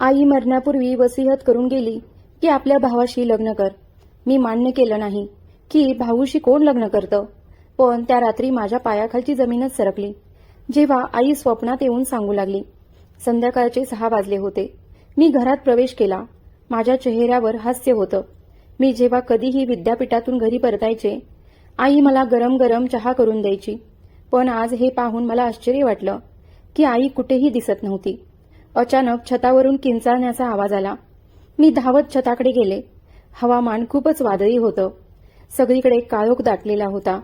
आई मरण्यापूर्वी वसिहत करून गेली की आपल्या भावाशी लग्न कर. मी मान्य केलं नाही की भाऊशी कोण लग्न करतं. पण त्या रात्री माझ्या पायाखालची जमीनच सरकली. जेव्हा आई स्वप्नात येऊन सांगू लागली. संध्याकाळचे सहा वाजले होते. मी घरात प्रवेश केला. माझ्या चेहऱ्यावर हास्य होतं. मी जेव्हा कधीही विद्यापीठातून घरी परतायचे आई मला गरम गरम चहा करून द्यायची. पण आज हे पाहून मला आश्चर्य वाटलं की आई कुठेही दिसत नव्हती. अचानक छतावरून किंचाळण्याचा आवाज आला. मी धावत छताकडे गेले. हवामान खूपच वादळी होतं. सगळीकडे काळोख दाटलेला होता.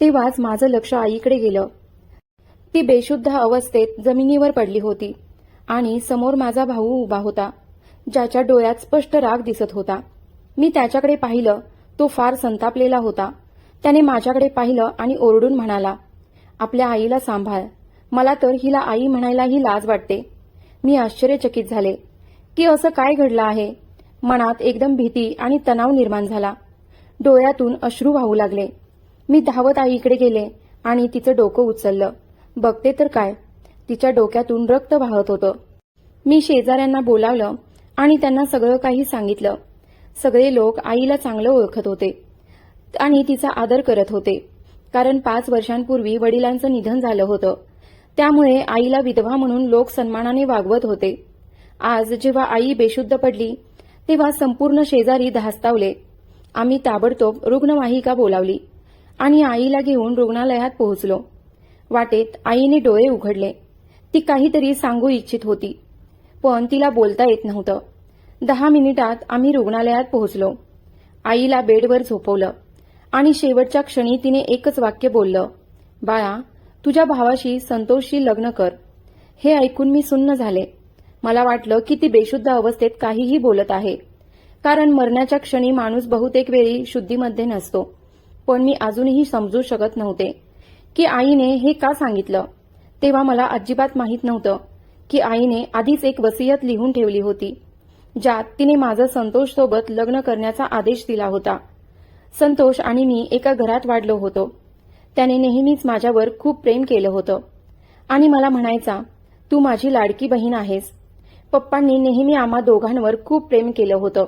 तेव्हाच माझं लक्ष आईकडे गेलं. ती बेशुद्ध अवस्थेत जमिनीवर पडली होती आणि समोर माझा भाऊ उभा होता ज्याच्या डोळ्यात स्पष्ट राग दिसत होता. मी त्याच्याकडे पाहिलं तो फार संतापलेला होता. त्याने माझ्याकडे पाहिलं आणि ओरडून म्हणाला आपल्या आईला सांभाळ. मला तर हिला आई म्हणायलाही लाज वाटते. मी आश्चर्यचकित झाले. की असं काय घडलं आहे? मनात एकदम भीती आणि तणाव निर्माण झाला. डोळ्यातून अश्रू वाहू लागले. मी धावत आईकडे गेले आणि तिचं डोकं उचललं. बघते तर काय? तिच्या डोक्यातून रक्त वाहत होतं. मी शेजाऱ्यांना बोलावलं आणि त्यांना सगळं काही सांगितलं. सगळे लोक आईला चांगलं ओळखत होते आणि तिचा आदर करत होते. कारण पाच वर्षांपूर्वी वडिलांचं निधन झालं होतं. त्यामुळे आईला विधवा म्हणून लोक सन्मानाने वागवत होते. आज जेव्हा आई बेशुद्ध पडली तेव्हा संपूर्ण शेजारी धास्तावले. आम्ही ताबडतोब रुग्णवाहिका बोलावली आणि आईला घेऊन रुग्णालयात पोहोचलो. वाटेत आईने डोळे उघडले. ती काहीतरी सांगू इच्छित होती. पण तिला बोलता येत नव्हतं. दहा मिनिटात आम्ही रुग्णालयात पोहोचलो. आईला बेडवर झोपवलं आणि शेवटच्या क्षणी तिने एकच वाक्य बोललं बाळा तुझ्या भावाशी संतोषशी लग्न कर. हे ऐकून मी सुन्न झाले. मला वाटलं की ती बेशुद्ध अवस्थेत काहीही बोलत आहे. कारण मरण्याच्या क्षणी माणूस बहुतेक वेळी शुद्धीमध्ये नसतो. पण मी अजूनही समजू शकत नव्हते. की आईने हे का सांगितलं? तेव्हा मला अजिबात माहीत नव्हतं की आईने आधीच एक वसियत लिहून ठेवली होती ज्यात तिने माझं संतोष सोबत लग्न करण्याचा आदेश दिला होता. संतोष आणि मी एका घरात वाढलो होतो. त्याने नेहमीच माझ्यावर खूप प्रेम केलं होतं. आणि मला म्हणायचा तू माझी लाडकी बहीण आहेस. पप्पांनी नेहमी आम्हा दोघांवर खूप प्रेम केलं होतं.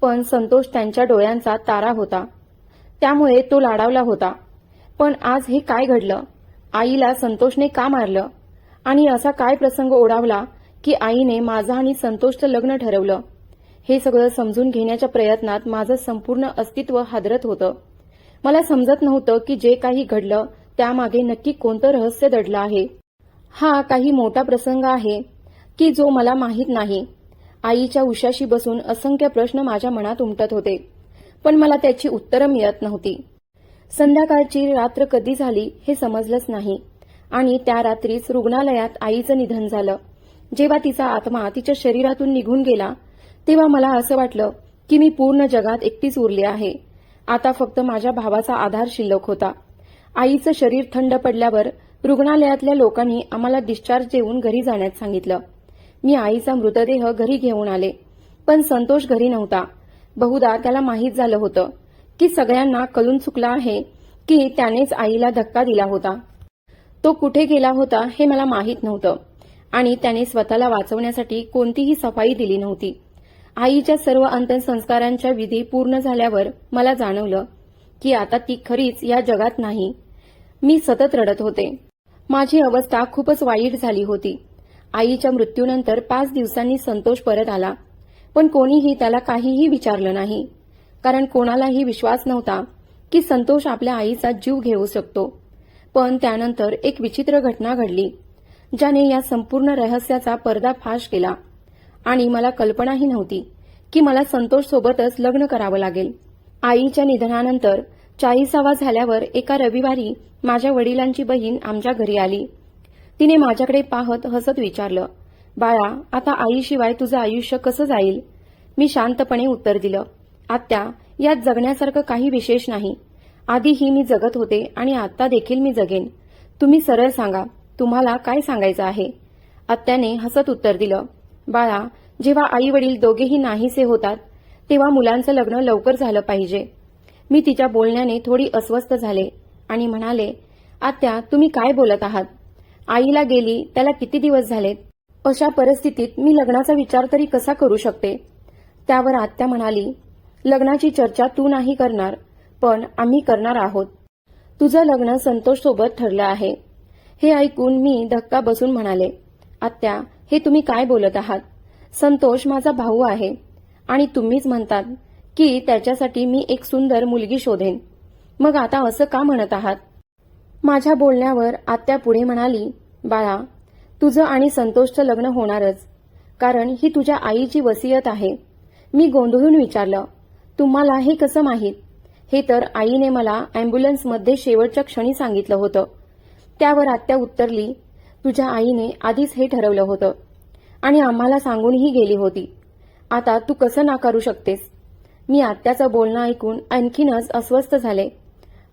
पण संतोष त्यांच्या डोळ्यांचा तारा होता. त्यामुळे तो लाडावला होता. पण आज हे काय घडलं? आईला संतोषने का मारलं? आणि असा काय प्रसंग ओढावला की आईने माझं आणि संतोषचं लग्न ठरवलं? हे सगळं समजून घेण्याच्या प्रयत्नात माझं संपूर्ण अस्तित्व हादरत होतं. मला समजत नव्हतं की जे काही घडलं त्यामागे नक्की कोणतं रहस्य दडलं आहे. हा काही मोठा प्रसंग आहे की जो मला माहीत नाही. आईच्या उशाशी बसून असंख्य प्रश्न माझ्या मनात उमटत होते पण मला त्याची उत्तरं मिळत नव्हती. संध्याकाळची रात्र कधी झाली हे समजलंच नाही आणि त्या रात्रीच रुग्णालयात आईचं निधन झालं. जेव्हा तिचा आत्मा तिच्या शरीरातून निघून गेला तेव्हा मला असं वाटलं की मी पूर्ण जगात एकटीच उरले आहे. आता फक्त माझ्या भावाचा आधार शिल्लक होता. आईचं शरीर थंड पडल्यावर रुग्णालयातल्या लोकांनी आम्हाला डिस्चार्ज देऊन घरी जाण्यास सांगितलं. मी आईचा मृतदेह घरी घेऊन आले पण संतोष घरी नव्हता. बहुधा त्याला माहीत झालं होतं की सगळ्यांना कळून चुकला आहे की त्यानेच आईला धक्का दिला होता. तो कुठे गेला होता हे मला माहीत नव्हतं आणि त्याने स्वतःला वाचवण्यासाठी कोणतीही सफाई दिली नव्हती. आईच्या सर्व अंत्यसंस्कारांच्या विधी पूर्ण झाल्यावर मला जाणवलं की आता ती खरीच या जगात नाही. मी सतत रडत होते. माझी अवस्था खूपच वाईट झाली होती. आईच्या मृत्यूनंतर पाच दिवसांनी संतोष परत आला. पण कोणीही त्याला काहीही विचारलं नाही. कारण कोणालाही विश्वास नव्हता की संतोष आपल्या आईचा जीव घेऊ शकतो. पण त्यानंतर एक विचित्र घटना घडली ज्याने या संपूर्ण रहस्याचा पर्दाफाश केला आणि मला कल्पनाही नव्हती की मला संतोष सोबतच लग्न करावं लागेल. आईच्या निधनानंतर चाळीसावा झाल्यावर एका रविवारी माझ्या वडिलांची बहीण आमच्या घरी आली. तिने माझ्याकडे पाहत हसत विचारलं बाळा आता आईशिवाय तुझं आयुष्य कसं जाईल? मी शांतपणे उत्तर दिलं आत्या यात जगण्यासारखं काही विशेष नाही. आधीही मी जगत होते आणि आत्ता देखील मी जगेन. तुम्ही सरळ सांगा तुम्हाला काय सांगायचं आहे? आत्याने हसत उत्तर दिलं बाळा जेव्हा आई वडील दोघेही नाहीसे होतात तेव्हा मुलांचं लग्न लवकर झालं पाहिजे. मी तिच्या बोलण्याने थोडी अस्वस्थ झाले आणि म्हणाले आत्या तुम्ही काय बोलत आहात? आईला गेली त्याला किती दिवस झालेत? अशा परिस्थितीत मी लग्नाचा विचार तरी कसा करू शकते? त्यावर आत्या म्हणाली लग्नाची चर्चा तू नाही करणार पण आम्ही करणार आहोत. तुझं लग्न संतोष सोबत ठरलं आहे. हे ऐकून मी धक्का बसून म्हणाले आत्या हे तुम्ही काय बोलत आहात? संतोष माझा भाऊ आहे. आणि तुम्हीच म्हणतात की त्याच्यासाठी मी एक सुंदर मुलगी शोधेन. मग आता असं का म्हणत आहात? माझ्या बोलण्यावर आत्या पुढे म्हणाली बाळा तुझं आणि संतोषचं लग्न होणारच. कारण ही तुझ्या आईची वसियत आहे. मी गोंधळून विचारलं तुम्हाला हे कसं माहीत? हे तर आईने मला अँब्युलन्समध्ये शेवटच्या क्षणी सांगितलं होतं. त्यावर आत्या उत्तरली तुझ्या आईने आधीच हे ठरवलं होतं. आणि आम्हाला सांगूनही गेली होती. आता तू कसं नाकारू शकतेस? मी आत्याचं बोलणं ऐकून आणखीनच अस्वस्थ झाले.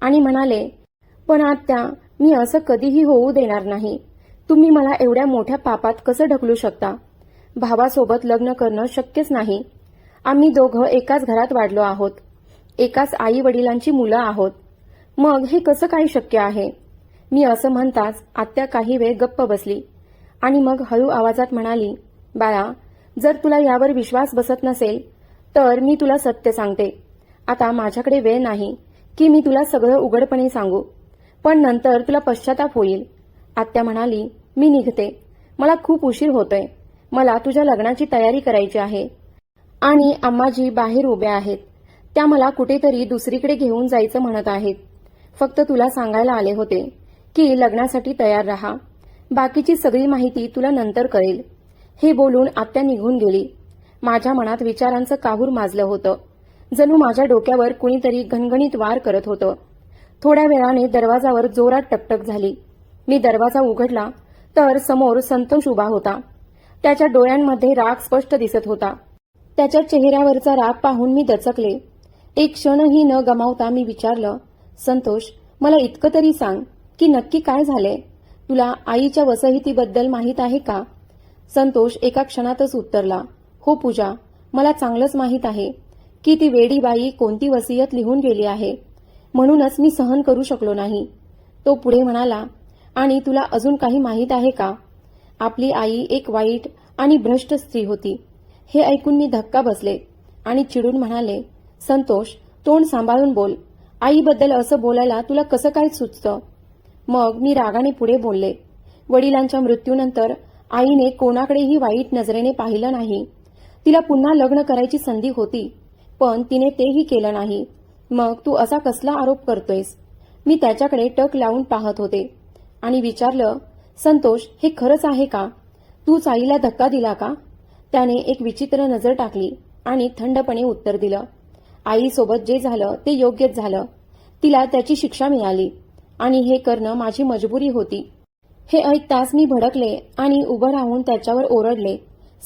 आणि म्हणाले पण आत्या मी असं कधीही होऊ देणार नाही. तुम्ही मला एवढ्या मोठ्या पापात कसं ढकलू शकता? भावासोबत लग्न करणं शक्यच नाही. आम्ही दोघं एकाच घरात वाढलो आहोत. एकाच आई वडिलांची मुलं आहोत. मग हे कसं काही शक्य आहे? मी असं म्हणताच आत्या काही वेळ गप्प बसली. आणि मग हळू आवाजात म्हणाली बाळा जर तुला यावर विश्वास बसत नसेल तर मी तुला सत्य सांगते. आता माझ्याकडे वेळ नाही की मी तुला सगळं उघडपणे सांगू. पण नंतर तुला पश्चाताप होईल. आत्या म्हणाली मी निघते. मला खूप उशीर होतोय. मला तुझ्या लग्नाची तयारी करायची आहे. आणि अम्माजी बाहेर उभ्या आहेत. त्या मला कुठेतरी दुसरीकडे घेऊन जायचं म्हणत आहेत. फक्त तुला सांगायला आले होते की लग्नासाठी तयार राहा. बाकीची सगळी माहिती तुला नंतर कळेल. हे बोलून आत्या निघून गेली. माझ्या मनात विचारांचं काहूर माजलं होतं. जणू माझ्या डोक्यावर कुणीतरी घणघणीत वार करत होतं. थोड्या वेळाने दरवाजावर जोरात टकटक झाली. मी दरवाजा उघडला तर समोर संतोष उभा होता. त्याच्या डोळ्यांमध्ये राग स्पष्ट दिसत होता. त्याच्या चेहऱ्यावरचा राग पाहून मी दचकले. एक क्षणही न गमावता मी विचारलं संतोष मला इतकं तरी सांग की नक्की काय झालंय? तुला आईच्या वसहितीबद्दल माहीत आहे का? संतोष एका क्षणातच उत्तरला हो पूजा मला चांगलंच माहीत आहे की ती वेडी बाई कोणती वसियत लिहून गेली आहे. म्हणूनच मी सहन करू शकलो नाही. तो पुढे म्हणाला आणि तुला अजून काही माहीत आहे का? आपली आई एक वाईट आणि भ्रष्ट स्त्री होती. हे ऐकून मी धक्का बसले आणि चिडून म्हणाले संतोष तोंड सांभाळून बोल. आईबद्दल असं बोलायला तुला कसं काय सुचतं? मग मी रागाने पुढे बोलले. वडिलांच्या मृत्यूनंतर आईने कोणाकडेही वाईट नजरेने पाहिलं नाही. तिला पुन्हा लग्न करायची संधी होती पण तिने तेही केलं नाही. मग तू असा कसला आरोप करतोयस? मी त्याच्याकडे टक लावून पाहत होते आणि विचारलं संतोष हे खरंच आहे का? तूच आईला धक्का दिला का? त्याने एक विचित्र नजर टाकली आणि थंडपणे उत्तर दिलं आईसोबत जे झालं ते योग्यच झालं. तिला त्याची शिक्षा मिळाली. आणि हे करणं माझी मजबुरी होती. हे ऐकताच मी भडकले आणि उभं राहून त्याच्यावर ओरडले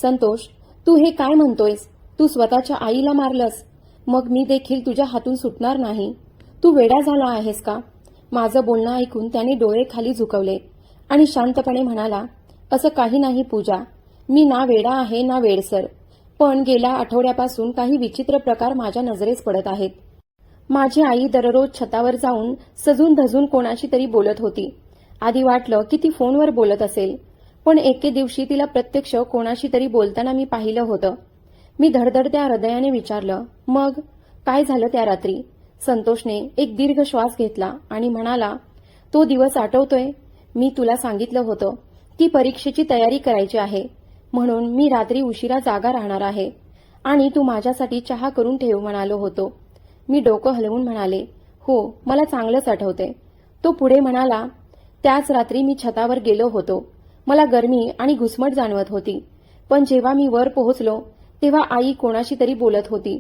संतोष तू हे काय म्हणतोयस? तू स्वतःच्या आईला मारलंस. मग मी देखील तुझ्या हातून सुटणार नाही. तू वेडा झाला आहेस का? माझं बोलणं ऐकून त्याने डोळे खाली झुकवले आणि शांतपणे म्हणाला असं काही नाही पूजा. मी ना वेडा आहे ना वेडसर. पण गेल्या आठवड्यापासून काही विचित्र प्रकार माझ्या नजरेस पडत आहेत. माझी आई दररोज छतावर जाऊन सजून धजून कोणाशी तरी बोलत होती. आधी वाटलं की ती फोनवर बोलत असेल पण एके दिवशी तिला प्रत्यक्ष कोणाशी तरी बोलताना मी पाहिलं होतं. मी धडधडत्या हृदयाने विचारलं मग काय झालं त्या रात्री? संतोषने एक दीर्घ श्वास घेतला आणि म्हणाला तो दिवस आठवतोय. मी तुला सांगितलं होतं की परीक्षेची तयारी करायची आहे. म्हणून मी रात्री उशिरा जागा राहणार आहे आणि तू माझ्यासाठी चहा करून ठेव म्हणालो होतो. मी डोकं हलवून म्हणाले हो मला चांगलंच आठवते तो पुढे म्हणाला त्याच रात्री मी छतावर गेलो होतो. मला गरमी आणि घुसमट जाणवत होती. पण जेव्हा मी वर पोहोचलो तेव्हा आई कोणाशी तरी बोलत होती.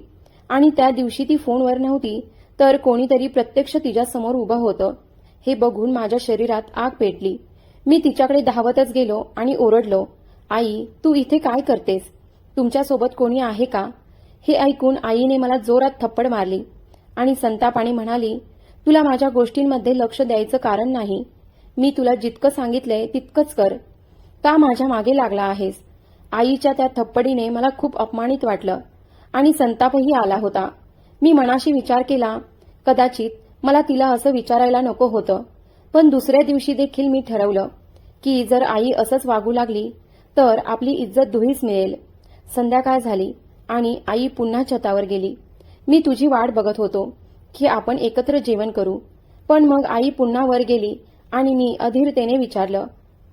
आणि त्या दिवशी ती फोनवर नव्हती तर कोणीतरी प्रत्यक्ष तिच्यासमोर उभं होतं. हे बघून माझ्या शरीरात आग पेटली. मी तिच्याकडे धावतच गेलो आणि ओरडलो आई तू इथे काय करतेस? तुमच्यासोबत कोणी आहे का? हे ऐकून आईने मला जोरात थप्पड मारली. आणि संतापाने म्हणाली तुला माझ्या गोष्टींमध्ये लक्ष द्यायचं कारण नाही. मी तुला जितकं सांगितलंय तितकंच कर. का माझ्या मागे लागला आहेस? आईच्या त्या थप्पडीने मला खूप अपमानित वाटलं आणि संतापही आला होता. मी मनाशी विचार केला कदाचित मला तिला असं विचारायला नको होतं. पण दुसऱ्या दिवशी देखील मी ठरवलं की जर आई असंच वागू लागली तर आपली इज्जत धुळीस मिळेल. संध्याकाळ झाली आणि आई पुन्हा छतावर गेली. मी तुझी वाट बघत होतो की आपण एकत्र जेवण करू. पण मग आई पुन्हा वर गेली आणि मी अधीरतेने विचारलं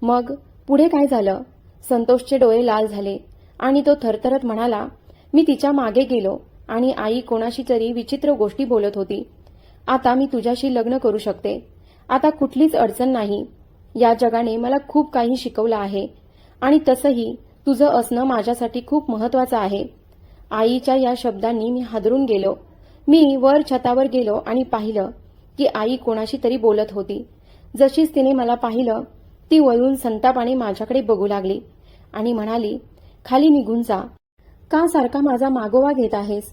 मग पुढे काय झालं? संतोषचे डोळे लाल झाले आणि तो थरथरत म्हणाला मी तिच्यामागे गेलो आणि आई कोणाशी तरी विचित्र गोष्टी बोलत होती. आता मी तुझ्याशी लग्न करू शकते. आता कुठलीच अडचण नाही. या जगाने मला खूप काही शिकवलं आहे आणि तसंही तुझं असणं माझ्यासाठी खूप महत्वाचं आहे. आईच्या या शब्दांनी मी हादरून गेलो. मी वर छतावर गेलो आणि पाहिलं की आई कोणाशी तरी बोलत होती. जशीच तिने मला पाहिलं ती वळून संतापाने माझ्याकडे बघू लागली आणि म्हणाली खाली निघून जा. का सारखा माझा मागोवा घेत आहेस?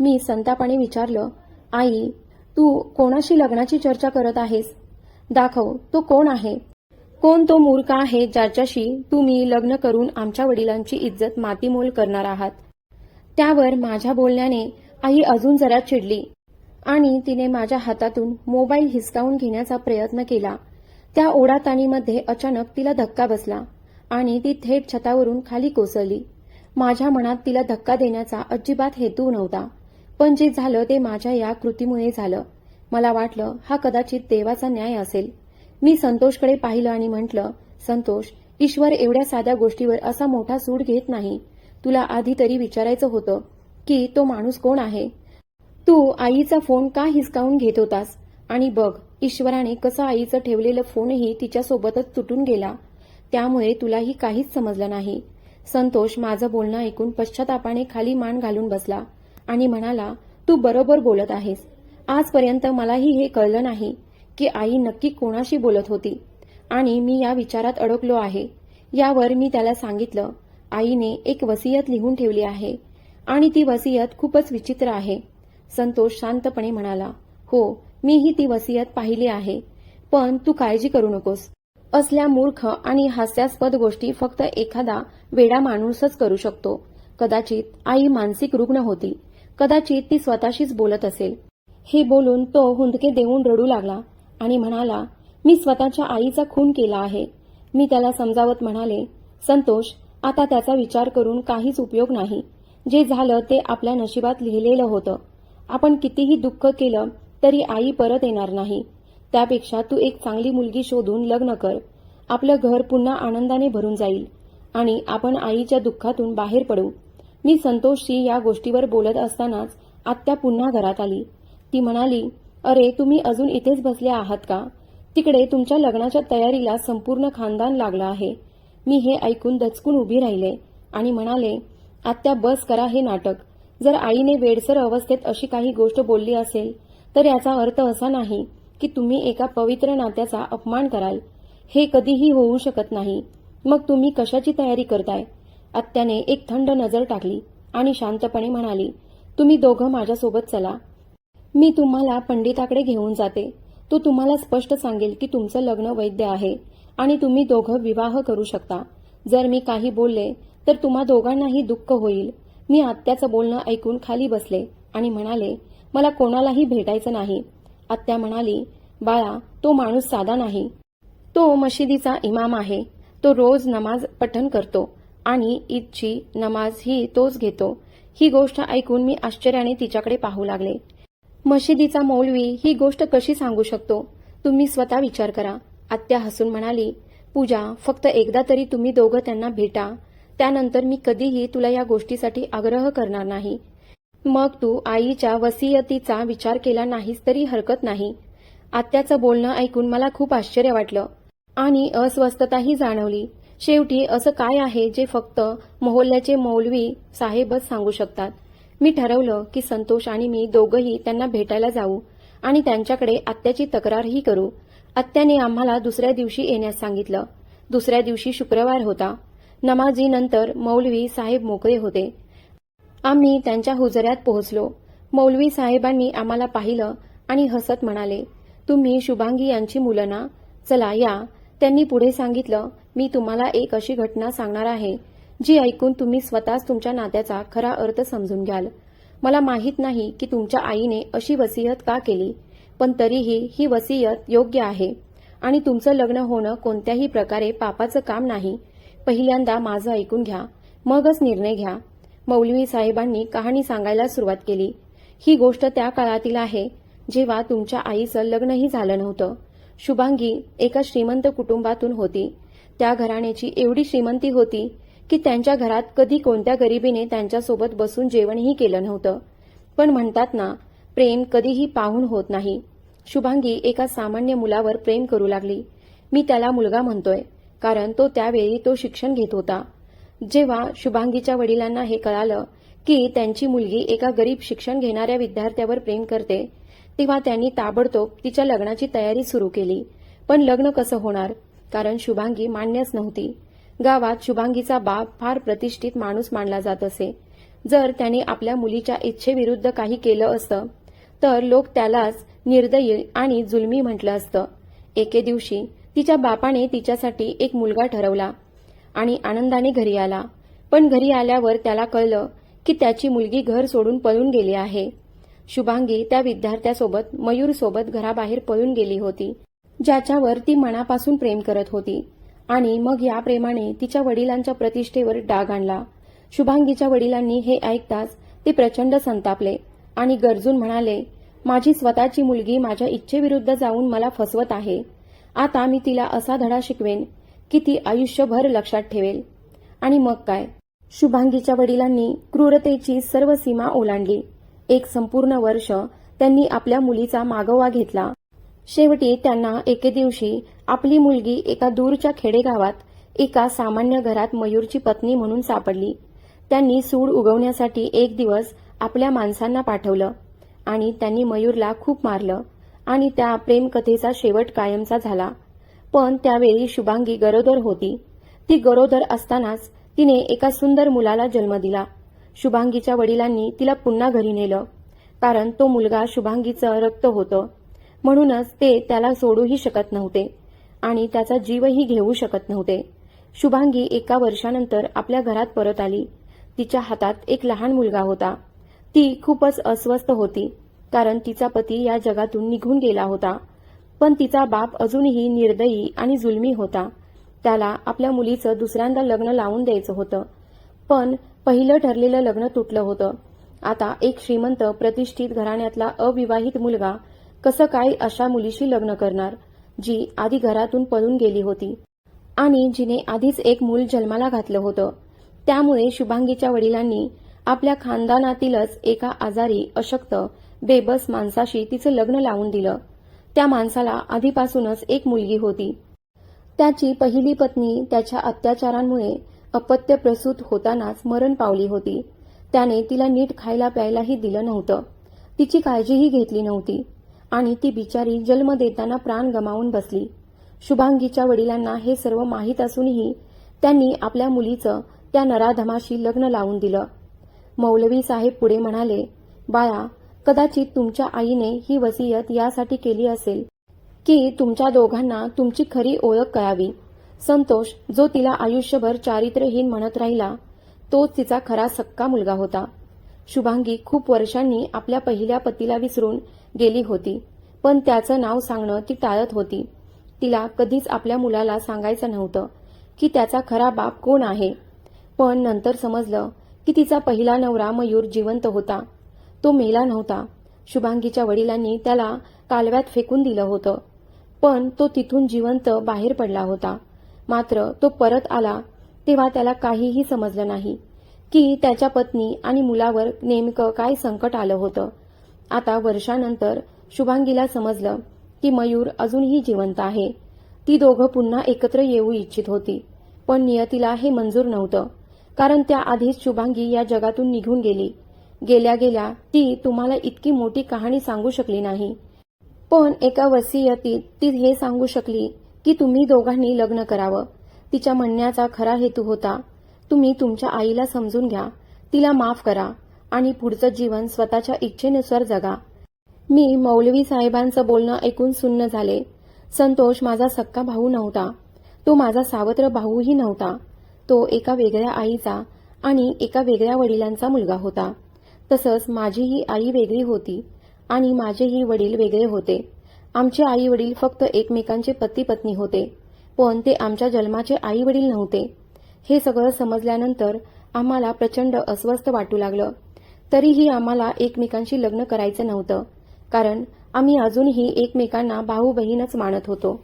मी संतापाने विचारलं आई तू कोणाशी लग्नाची चर्चा करत आहेस? दाखव तो कोण आहे? कोण तो मूर्ख आहे ज्याच्याशी तुम्ही लग्न करून आमच्या वडिलांची इज्जत मातीमोल करणार आहात? त्यावर माझ्या बोलण्याने आई अजून जरा चिडली. आणि तिने माझ्या हातातून मोबाईल हिसकावून घेण्याचा प्रयत्न केला. त्या ओढाताणीमध्ये अचानक तिला धक्का बसला आणि ती थेट छतावरून खाली कोसळली. माझ्या मनात तिला धक्का देण्याचा अजिबात हेतू नव्हता पण जे झालं ते माझ्या या कृतीमुळे झालं. मला वाटलं हा कदाचित देवाचा न्याय असेल. मी संतोषकडे पाहिलं आणि म्हटलं संतोष ईश्वर एवढ्या साध्या गोष्टीवर असा मोठा सूड घेत नाही. तुला आधी तरी विचारायचं होतं की तो माणूस कोण आहे? तू आईचा फोन का हिसकावून घेत होतास? आणि बघ ईश्वराने कसं आईचं ठेवलेलं फोनही तिच्यासोबतच तुटून गेला. त्यामुळे तुलाही काहीच समजलं नाही. संतोष माझं बोलणं ऐकून पश्चातापाने खाली मान घालून बसला आणि म्हणाला तू बरोबर बोलत आहेस. आजपर्यंत मलाही हे कळलं नाही की आई नक्की कोणाशी बोलत होती आणि मी या विचारात अडकलो आहे. यावर मी त्याला सांगितलं आईने एक वसियत लिहून ठेवली आहे आणि ती वसियत खूपच विचित्र आहे. संतोष शांतपणे म्हणाला हो मीही ती वसियत पाहिली आहे पण तू काळजी करू नकोस. असल्या मूर्ख आणि हास्यास्पद गोष्टी फक्त एखादा वेडा माणूसच करू शकतो. कदाचित आई मानसिक रुग्ण होती. कदाचित ती स्वतःशीच बोलत असेल. हे बोलून तो हुंदके देऊन रडू लागला आणि म्हणाला मी स्वतःच्या आईचा खून केला आहे. मी त्याला समजावत म्हणाले संतोष आता त्याचा विचार करून काहीच उपयोग नाही. जे झालं ते आपल्या नशिबात लिहिलेलं होतं. आपण कितीही दुःख केलं तरी आई परत येणार नाही. त्यापेक्षा तू एक चांगली मुलगी शोधून लग्न कर. आपलं घर पुन्हा आनंदाने भरून जाईल. आणि आपण आईच्या दुःखातून बाहेर पडू. मी संतोषशी या गोष्टीवर बोलत असतानाच आत्या पुन्हा घरात आली. ती म्हणाली अरे तुम्ही अजून इथेच बसले आहात का? तिकडे तुमच्या लग्नाच्या तयारीला संपूर्ण खानदान लागलं आहे. मी हे ऐकून दचकून उभी राहिले आणि म्हणाले आत्या बस करा हे नाटक. जर आईने वेडसर अवस्थेत अशी काही गोष्ट बोलली असेल तर याचा अर्थ असा नाही की तुम्ही एका पवित्र नात्याचा अपमान कराल. हे कधीही होऊ शकत नाही. मग तुम्ही कशाची तयारी करताय? आत्याने एक थंड नजर टाकली आणि शांतपणे म्हणाली तुम्ही दोघं माझ्यासोबत चला. मी तुम्हाला पंडिताकडे घेऊन जाते. तो तुम्हाला स्पष्ट सांगेल की तुमचं लग्न वैद्य आहे. आणि तुम्ही दोघं विवाह करू शकता. जर मी काही बोलले तर तुम्हा दोघांनाही दुःख होईल. मी आत्याचं बोलणं ऐकून खाली बसले आणि म्हणाले मला कोणालाही भेटायचं नाही. आत्या म्हणाली बाळा तो माणूस साधा नाही. तो मशिदीचा इमाम आहे. तो रोज नमाज पठण करतो आणि ईदची नमाज ही तोच घेतो. ही गोष्ट ऐकून मी आश्चर्याने तिच्याकडे पाहू लागले. मशिदीचा मौलवी ही गोष्ट कशी सांगू शकतो? तुम्ही स्वतः विचार करा. आत्या हसून म्हणाली पूजा फक्त एकदा तरी तुम्ही दोघं त्यांना भेटा. त्यानंतर मी कधीही तुला या गोष्टीसाठी आग्रह करणार नाही. मग तू आईच्या वसियतीचा विचार केला नाहीस तरी हरकत नाही. आत्याचं बोलणं ऐकून मला खूप आश्चर्य वाटलं आणि अस्वस्थताही जाणवली. शेवटी असं काय आहे जे फक्त मोहल्ल्याचे मौलवी साहेबच सांगू शकतात? मी ठरवलं की संतोष आणि मी दोघंही त्यांना भेटायला जाऊ आणि त्यांच्याकडे आत्याची तक्रारही करू. आत्याने आम्हाला दुसऱ्या दिवशी येण्यास सांगितलं. दुसऱ्या दिवशी शुक्रवार होता. नमाजीनंतर मौलवी साहेब मोकळे होते. आम्ही त्यांच्या हुजऱ्यात पोहोचलो. मौलवी साहेबांनी आम्हाला पाहिलं आणि हसत म्हणाले तुम्ही शुभांगी यांची मुलं ना चला या. त्यांनी पुढे सांगितलं मी तुम्हाला एक अशी घटना सांगणार आहे जी ऐकून तुम्ही स्वतःच तुमच्या नात्याचा खरा अर्थ समजून घ्याल. मला माहीत नाही की तुमच्या आईने अशी वसियत का केली. पण तरीही ही वसियत योग्य आहे. आणि तुमचं लग्न होणं कोणत्याही प्रकारे पापाचं काम नाही. पहिल्यांदा माझं ऐकून घ्या. मगच निर्णय घ्या. मौलवी साहेबांनी कहाणी सांगायला सुरुवात केली. ही गोष्ट त्या काळातील आहे जेव्हा तुमच्या आईचं लग्नही झालं नव्हतं. शुभांगी एका श्रीमंत कुटुंबातून होती. त्या घराण्याची एवढी श्रीमंती होती की त्यांच्या घरात कधी कोणत्या गरिबीने त्यांच्यासोबत बसून जेवणही केलं नव्हतं. पण म्हणतात ना प्रेम कधीही पाहून होत नाही. शुभांगी एका सामान्य मुलावर प्रेम करू लागली. मी त्याला मुलगा म्हणतोय कारण तो त्यावेळी तो शिक्षण घेत होता. जेव्हा शुभांगीच्या वडिलांना हे कळालं की त्यांची मुलगी एका गरीब शिक्षण घेणाऱ्या विद्यार्थ्यावर प्रेम करते तेव्हा त्यांनी ताबडतोब तिच्या लग्नाची तयारी सुरू केली. पण लग्न कसं होणार? कारण शुभांगी मान्यच नव्हती. गावात शुभांगीचा बाप फार प्रतिष्ठित माणूस मानला जात असे. जर त्याने आपल्या मुलीच्या इच्छेविरुद्ध काही केलं असतं तर लोक त्यालाच निर्दयी आणि जुलमी म्हटलं असतं. एके दिवशी तिच्या बापाने तिच्यासाठी एक मुलगा ठरवला आणि आनंदाने घरी आला. पण घरी आल्यावर त्याला कळलं की त्याची मुलगी घर सोडून पळून गेली आहे. शुभांगी त्या विद्यार्थ्यासोबत मयूरसोबत घराबाहेर पळून गेली होती ज्याच्यावर ती मनापासून प्रेम करत होती. आणि मग या प्रेमाने तिच्या वडिलांच्या प्रतिष्ठेवर डाग आणला. शुभांगीच्या वडिलांनी हे ऐकताच ते प्रचंड संतापले आणि गरजून म्हणाले माझी स्वतःची मुलगी माझ्या इच्छेविरुद्ध जाऊन मला फसवत आहे. आता मी तिला असा धडा शिकवेन की ती आयुष्यभर लक्षात ठेवेल. आणि मग काय? शुभांगीच्या वडिलांनी क्रूरतेची सर्व सीमा ओलांडली. एक संपूर्ण वर्ष त्यांनी आपल्या मुलीचा मागोवा घेतला. शेवटी त्यांना एके दिवशी आपली मुलगी एका दूरच्या खेडेगावात एका सामान्य घरात मयूरची पत्नी म्हणून सापडली. त्यांनी सूड उगवण्यासाठी एक दिवस आपल्या माणसांना पाठवलं. आणि त्यांनी मयूरला खूप मारलं आणि त्या प्रेमकथेचा शेवट कायमचा झाला. पण त्यावेळी शुभांगी गरोदर होती. ती गरोदर असतानाच तिने एका सुंदर मुलाला जन्म दिला. शुभांगीच्या वडिलांनी तिला पुन्हा घरी नेलं. कारण तो मुलगा शुभांगीचं रक्त होतं. म्हणूनच ते त्याला सोडूही शकत नव्हते आणि त्याचा जीवही घेऊ शकत नव्हते. शुभांगी एका वर्षानंतर आपल्या घरात परत आली. तिच्या हातात एक लहान मुलगा होता. ती खूपच अस्वस्थ होती कारण तिचा पती या जगातून निघून गेला होता. पण तिचा बाप अजूनही निर्दयी आणि जुलमी होता. त्याला आपल्या मुलीचं दुसऱ्यांदा लग्न लावून द्यायचं होतं. पण पहिलं ठरलेलं लग्न तुटलं होतं. आता एक श्रीमंत प्रतिष्ठित घराण्यातला अविवाहित मुलगा कसं काय अशा मुलीशी लग्न करणार जी आधी घरातून पळून गेली होती? आणि जिने आधीच एक मूल जन्माला घातलं होतं. त्यामुळे शुभांगीच्या वडिलांनी आपल्या खानदानातीलच एका आजारी अशक्त बेबस माणसाशी तिचं लग्न लावून दिलं. त्या माणसाला आधीपासूनच एक मुलगी होती. त्याची पहिली पत्नी त्याच्या अत्याचारांमुळे अपत्य प्रसूत होतानाच मरण पावली होती. त्याने तिला नीट खायला प्यायलाही दिलं नव्हतं. तिची काळजीही घेतली नव्हती. आणि ती बिचारी जन्म देताना प्राण गमावून बसली. शुभांगीच्या वडिलांना हे सर्व माहीत असूनही त्यांनी आपल्या मुलीचं त्या नराधमाशी लग्न लावून दिलं. मौलवी साहेब पुढे म्हणाले बाळा कदाचित तुमच्या आईने ही वसियत यासाठी केली असेल की तुमच्या दोघांना तुमची खरी ओळख कळावी संतोष जो तिला आयुष्यभर चारित्र्यहीन म्हणत राहिला तोच तिचा खरा सक्का मुलगा होता. शुभांगी खूप वर्षांनी आपल्या पहिल्या पतीला विसरून गेली होती पण त्याचं नाव सांगणं ती टाळत होती. तिला कधीच आपल्या मुलाला सांगायचं नव्हतं की त्याचा खरा बाप कोण आहे. पण नंतर समजलं की तिचा पहिला नवरा मयूर जिवंत होता. तो मेला नव्हता. शुभांगीच्या वडिलांनी त्याला कालव्यात फेकून दिलं होतं. पण तो तिथून जिवंत बाहेर पडला होता. मात्र तो परत आला तेव्हा त्याला काहीही समजलं नाही की त्याच्या पत्नी आणि मुलावर नेमकं काय संकट आलं होतं. आता वर्षानंतर शुभांगीला समजलं की मयूर अजूनही जिवंत आहे. ती दोघं पुन्हा एकत्र येऊ इच्छित होती पण नियतीला हे मंजूर नव्हतं. कारण त्या आधीच शुभांगी या जगातून निघून गेली. गेल्या गेल्या ती तुम्हाला इतकी मोठी कहाणी सांगू शकली नाही. पण एका वसियतीत ती हे सांगू शकली की तुम्ही दोघांनी लग्न करावं. तिच्या म्हणण्याचा खरा हेतू होता तुम्ही तुमच्या आईला समजून घ्या तिला माफ करा आणि पुढचं जीवन स्वतःच्या इच्छेनुसार जगा. मी मौलवी साहेबांचं बोलणं ऐकून सुन्न झाले. संतोष माझा सक्का भाऊ नव्हता. तो माझा सावत्र भाऊही नव्हता. तो एका वेगळ्या आईचा आणि एका वेगळ्या वडिलांचा मुलगा होता. तसंच माझीही आई वेगळी होती आणि माझेही वडील वेगळे होते. आमचे आई वडील फक्त एकमेकांचे पती पत्नी होते पण ते आमच्या जन्माचे आई वडील नव्हते. हे सगळं समजल्यानंतर आम्हाला प्रचंड अस्वस्थ वाटू लागलं. तरीही आम्हाला एकमेकांशी लग्न करायचं नव्हतं कारण आम्ही अजूनही एकमेकांना भाऊ बहीणच मानत होतो.